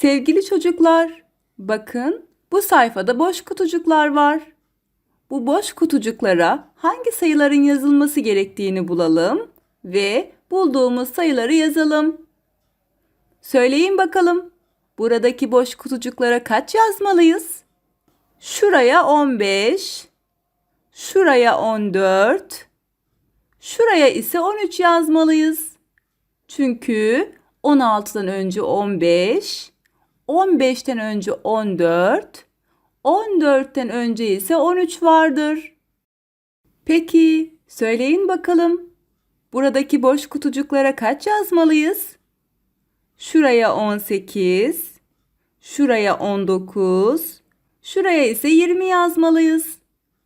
Sevgili çocuklar, bakın bu sayfada boş kutucuklar var. Bu boş kutucuklara hangi sayıların yazılması gerektiğini bulalım ve bulduğumuz sayıları yazalım. Söyleyin bakalım. Buradaki boş kutucuklara kaç yazmalıyız? Şuraya 15, şuraya 14, şuraya ise 13 yazmalıyız. Çünkü 16'dan önce 15, 15'ten önce 14, 14'ten önce ise 13 vardır. Peki, söyleyin bakalım. Buradaki boş kutucuklara kaç yazmalıyız? Şuraya 18, şuraya 19, şuraya ise 20 yazmalıyız.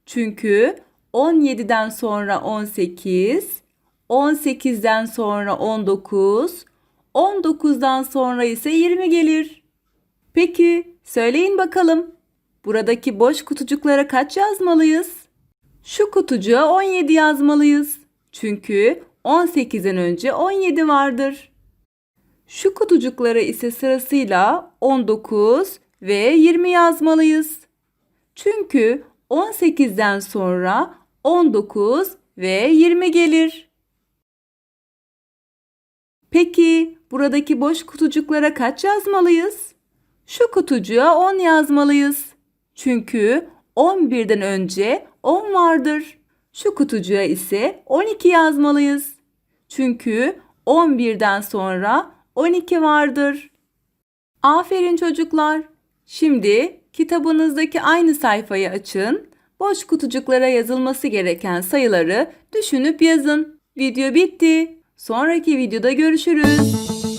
Çünkü 17'den sonra 18, 18'den sonra 19, 19'dan sonra ise 20 gelir. Peki, söyleyin bakalım. Buradaki boş kutucuklara kaç yazmalıyız? Şu kutucuğa 17 yazmalıyız. Çünkü 18'den önce 17 vardır. Şu kutucuklara ise sırasıyla 19 ve 20 yazmalıyız. Çünkü 18'den sonra 19 ve 20 gelir. Peki buradaki boş kutucuklara kaç yazmalıyız? Şu kutucuğa 10 yazmalıyız. Çünkü 11'den önce 10 vardır. Şu kutucuğa ise 12 yazmalıyız. Çünkü 11'den sonra 12 vardır. Aferin çocuklar. Şimdi kitabınızdaki aynı sayfayı açın. Boş kutucuklara yazılması gereken sayıları düşünüp yazın. Video bitti. Sonraki videoda görüşürüz.